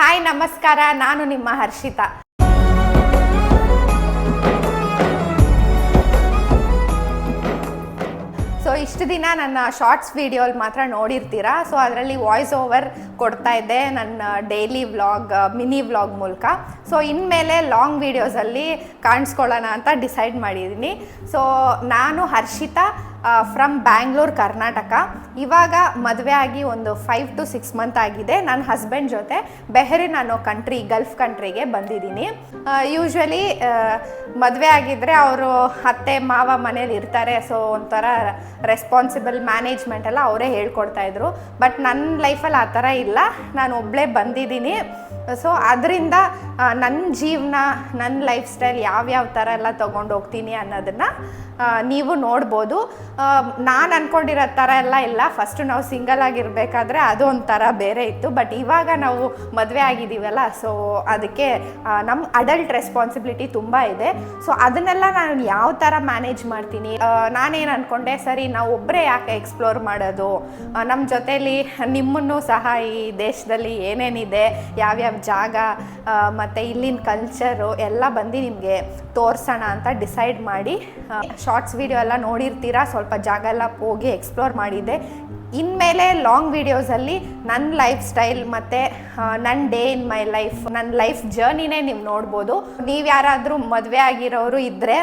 Hi, ನಮಸ್ಕಾರ. ನಾನು ನಿಮ್ಮ ಹರ್ಷಿತಾ. ಸೊ ಇಷ್ಟು ದಿನ ನನ್ನ ಶಾರ್ಟ್ಸ್ ವಿಡಿಯೋಲಿ ಮಾತ್ರ ನೋಡಿರ್ತೀರಾ? ಸೊ ಅದರಲ್ಲಿ ವಾಯ್ಸ್ ಓವರ್ ಕೊಡ್ತಾ ಇದ್ದೆ ನನ್ನ ಡೈಲಿ ವ್ಲಾಗ್ ಮಿನಿ ವ್ಲಾಗ್ ಮೂಲಕ. ಸೊ ಇನ್ಮೇಲೆ ಲಾಂಗ್ ವೀಡಿಯೋಸಲ್ಲಿ ಕಾಣಿಸ್ಕೊಳ್ಳೋಣ ಅಂತ ಡಿಸೈಡ್ ಮಾಡಿದ್ದೀನಿ. ಸೊ ನಾನು ಹರ್ಷಿತಾ. ಫ್ರಮ್ ಬ್ಯಾಂಗ್ಳೂರ್ ಕರ್ನಾಟಕ ಇವಾಗ ಮದುವೆ ಆಗಿ ಒಂದು ಫೈವ್ ಟು ಸಿಕ್ಸ್ ಮಂತ್ ಆಗಿದೆ. ನನ್ನ ಹಸ್ಬೆಂಡ್ ಜೊತೆ ಬೆಹರಿನ್ ಅನ್ನೋ ಕಂಟ್ರಿ ಗಲ್ಫ್ ಕಂಟ್ರಿಗೆ ಬಂದಿದ್ದೀನಿ. ಯೂಶ್ವಲಿ ಮದುವೆ ಆಗಿದ್ದರೆ ಅವರು ಅತ್ತೆ, ಮಾವ ಮನೇಲಿ ಇರ್ತಾರೆ. ಸೊ ಒಂಥರ ರೆಸ್ಪಾನ್ಸಿಬಲ್ ಮ್ಯಾನೇಜ್ಮೆಂಟ್ ಎಲ್ಲ ಅವರೇ ಹೇಳ್ಕೊಡ್ತಾ ಇದ್ರು. ಬಟ್ ನನ್ನ ಲೈಫಲ್ಲಿ ಆ ಥರ ಇಲ್ಲ. ನಾನು ಒಬ್ಬಳೇ ಬಂದಿದ್ದೀನಿ. ಸೊ ಅದರಿಂದ ನನ್ನ ಜೀವನ ನನ್ನ ಲೈಫ್ ಸ್ಟೈಲ್ ಯಾವ್ಯಾವ ಥರ ಎಲ್ಲ ತೊಗೊಂಡು ಹೋಗ್ತೀನಿ ಅನ್ನೋದನ್ನು ನೀವು ನೋಡ್ಬೋದು. ನಾನು ಅಂದ್ಕೊಂಡಿರೋ ಥರ ಎಲ್ಲ ಇಲ್ಲ. ಫಸ್ಟು ನಾವು ಸಿಂಗಲ್ ಆಗಿರಬೇಕಾದ್ರೆ ಅದು ಒಂಥರ ಬೇರೆ ಇತ್ತು. ಬಟ್ ಇವಾಗ ನಾವು ಮದುವೆ ಆಗಿದ್ದೀವಲ್ಲ ಸೊ ಅದಕ್ಕೆ ನಮ್ಮ ಅಡಲ್ಟ್ ರೆಸ್ಪಾನ್ಸಿಬಿಲಿಟಿ ತುಂಬ ಇದೆ. ಸೊ ಅದನ್ನೆಲ್ಲ ನಾನು ಯಾವ ಥರ ಮ್ಯಾನೇಜ್ ಮಾಡ್ತೀನಿ? ನಾನೇನು ಅಂದ್ಕೊಂಡೆ ಸರಿ, ನಾವು ಒಬ್ಬರೇ ಯಾಕೆ ಎಕ್ಸ್ಪ್ಲೋರ್ ಮಾಡೋದು? ನಮ್ಮ ಜೊತೇಲಿ ನಿಮ್ಮನ್ನು ಸಹ ಈ ದೇಶದಲ್ಲಿ ಏನೇನಿದೆ? ಯಾವ್ಯಾವ ಜಾಗ? ಮತ್ತು ಇಲ್ಲಿನ ಕಲ್ಚರು ಎಲ್ಲ ಬಂದು ನಿಮಗೆ ತೋರಿಸೋಣ ಅಂತ ಡಿಸೈಡ್ ಮಾಡಿ ಶಾರ್ಟ್ಸ್ ವಿಡಿಯೋ ಎಲ್ಲ ನೋಡಿರ್ತೀರಾ? ಸ್ವಲ್ಪ ಜಾಗ ಎಲ್ಲ ಹೋಗಿ ಎಕ್ಸ್ಪ್ಲೋರ್ ಮಾಡಿದ್ದೆ. ಇನ್ಮೇಲೆ ಲಾಂಗ್ ವೀಡಿಯೋಸಲ್ಲಿ ನನ್ನ ಲೈಫ್ ಸ್ಟೈಲ್ ಮತ್ತು ನನ್ನ ಡೇ ಇನ್ ಮೈ ಲೈಫ್ ನನ್ನ ಲೈಫ್ ಜರ್ನಿನೇ ನೀವು ನೋಡ್ಬೋದು. ನೀವು ಯಾರಾದರೂ ಮದುವೆ ಆಗಿರೋರು ಇದ್ದರೆ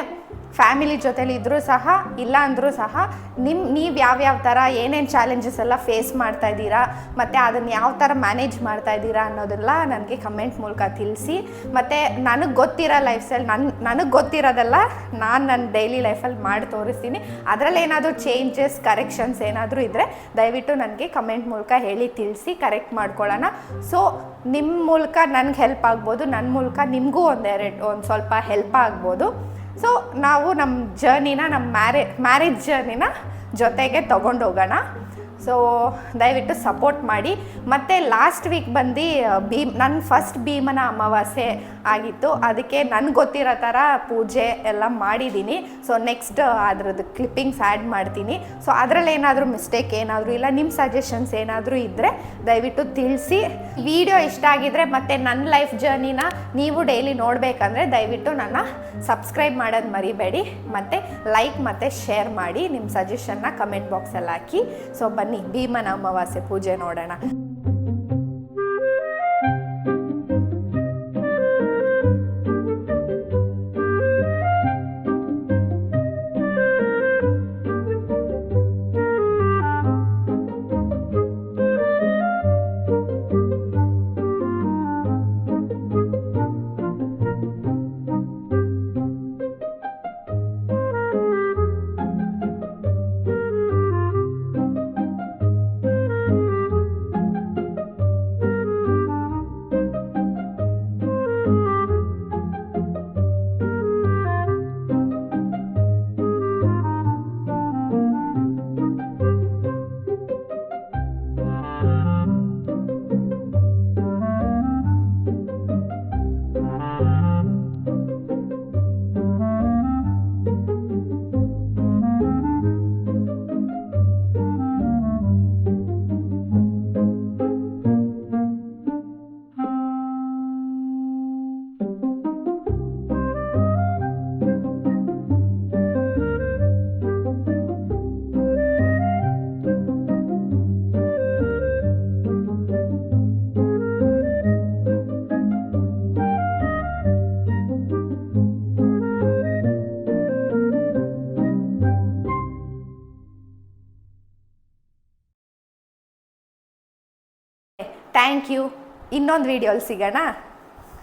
ಫ್ಯಾಮಿಲಿ ಜೊತೇಲಿ ಇದ್ದರೂ ಸಹ, ಇಲ್ಲ ಅಂದರೂ ಸಹ ನಿಮ್ಮ ನೀವು ಯಾವ್ಯಾವ ಥರ ಏನೇನು ಚಾಲೆಂಜಸ್ ಎಲ್ಲ ಫೇಸ್ ಮಾಡ್ತಾ ಇದ್ದೀರಾ, ಮತ್ತು ಅದನ್ನು ಯಾವ ಥರ ಮ್ಯಾನೇಜ್ ಮಾಡ್ತಾ ಇದ್ದೀರಾ ಅನ್ನೋದೆಲ್ಲ ನನಗೆ ಕಮೆಂಟ್ ಮೂಲಕ ತಿಳಿಸಿ. ಮತ್ತು ನನಗೆ ಗೊತ್ತಿರೋ ಲೈಫ್ ಸ್ಟೈಲ್ ನನ್ನ ನನಗೆ ಗೊತ್ತಿರೋದೆಲ್ಲ ನಾನು ನನ್ನ ಡೈಲಿ ಲೈಫಲ್ಲಿ ಮಾಡಿ ತೋರಿಸ್ತೀನಿ. ಅದರಲ್ಲಿ ಏನಾದರೂ ಚೇಂಜಸ್ ಕರೆಕ್ಷನ್ಸ್ ಏನಾದರೂ ಇದ್ದರೆ ದಯವಿಟ್ಟು ನನಗೆ ಕಮೆಂಟ್ ಮೂಲಕ ಹೇಳಿ ತಿಳಿಸಿ ಕರೆಕ್ಟ್ ಮಾಡ್ಕೊಳ್ಳೋಣ. ಸೊ ನಿಮ್ಮ ಮೂಲಕ ನನಗೆ ಹೆಲ್ಪ್ ಆಗ್ಬೋದು ನನ್ನ ಮೂಲಕ ನಿಮಗೂ ಒಂದೆರಡು ಒಂದು ಸ್ವಲ್ಪ ಹೆಲ್ಪ್ ಆಗ್ಬೋದು. ಸೊ ನಾವು ನಮ್ಮ ಜರ್ನಿನ ನಮ್ಮ ಮ್ಯಾರೇ ಮ್ಯಾರೇಜ್ ಜರ್ನಿನ ಜೊತೆಗೆ ತೊಗೊಂಡೋಗೋಣ. ಸೊ ದಯವಿಟ್ಟು ಸಪೋರ್ಟ್ ಮಾಡಿ. ಮತ್ತು ಲಾಸ್ಟ್ ವೀಕ್ ಬಂದು, ಭೀಮ್ ನನ್ನ ಫಸ್ಟ್ ಭೀಮನ ಅಮಾವಾಸ್ಯೆ ಆಗಿತ್ತು. ಅದಕ್ಕೆ ನನಗೆ ಗೊತ್ತಿರೋ ಥರ ಪೂಜೆ ಎಲ್ಲ ಮಾಡಿದ್ದೀನಿ ಸೊ ನೆಕ್ಸ್ಟ್ ಅದ್ರದ್ದು ಕ್ಲಿಪ್ಪಿಂಗ್ಸ್ ಆ್ಯಡ್ ಮಾಡ್ತೀನಿ. ಸೊ ಅದರಲ್ಲಿ ಏನಾದರೂ ಮಿಸ್ಟೇಕ್ ಏನಾದರೂ ಇಲ್ಲ ನಿಮ್ಮ ಸಜೆಷನ್ಸ್ ಏನಾದರೂ ಇದ್ದರೆ ದಯವಿಟ್ಟು ತಿಳಿಸಿ. ವಿಡಿಯೋ ಇಷ್ಟ ಆಗಿದ್ದರೆ ಮತ್ತು ನನ್ನ ಲೈಫ್ ಜರ್ನಿನ ನೀವು ಡೈಲಿ ನೋಡಬೇಕಂದ್ರೆ ದಯವಿಟ್ಟು ನನ್ನ ಸಬ್ಸ್ಕ್ರೈಬ್ ಮಾಡೋದು ಮರಿಬೇಡಿ. ಮತ್ತು ಲೈಕ್ ಮತ್ತು ಶೇರ್ ಮಾಡಿ ನಿಮ್ಮ ಸಜೆಷನ್ನ ಕಮೆಂಟ್ ಬಾಕ್ಸಲ್ಲಿ ಹಾಕಿ. ಸೊ ಬನ್ನಿ, ಭೀಮನ ಅಮಾವಾಸ್ಯೆ ಪೂಜೆ ನೋಡೋಣ. Thank you. ಇನ್ನೊಂದು ವೀಡಿಯೋಲಿ ಸಿಗೋಣ.